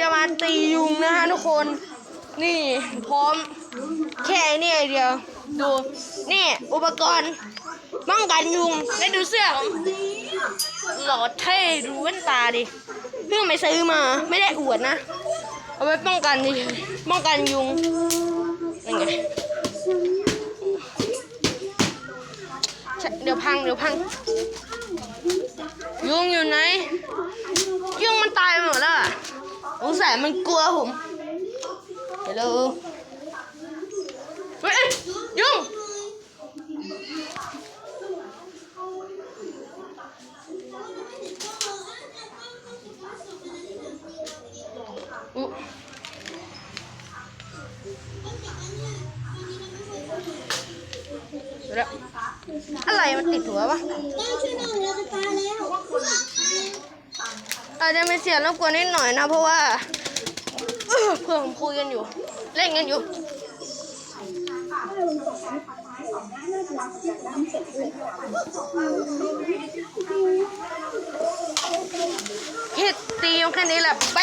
จะมาตียุงนะฮะทุกคน นี่พร้อมแค่นี้เดียว ดู นี่อุปกรณ์ป้องกันยุงและดูเสื้อผมหล่อเท่ดูแว่นตาดิ เพิ่งไปซื้อมาไม่ได้อวดนะ เอาไว้ป้องกันดิป้องกันยุงยังไงเดี๋ยวพังเดี๋ยวพัง ยุงอยู่ไหน ยุงมันตายไปหมดแล้วอะส งสัยมันกลัวผมฮัลโหลเฮ้ยยุ่งอะไรมันติดหัวปะได้ช่วยหน่อยเราจะตายแล้ว อาจจะมีเสียงรบกวนนิดหน่อยนะ เพราะว่าเพื่อนผมคุยกันอยู่ เล่นกันอยู่เฮ็ดตีมแค่นี้แหละไป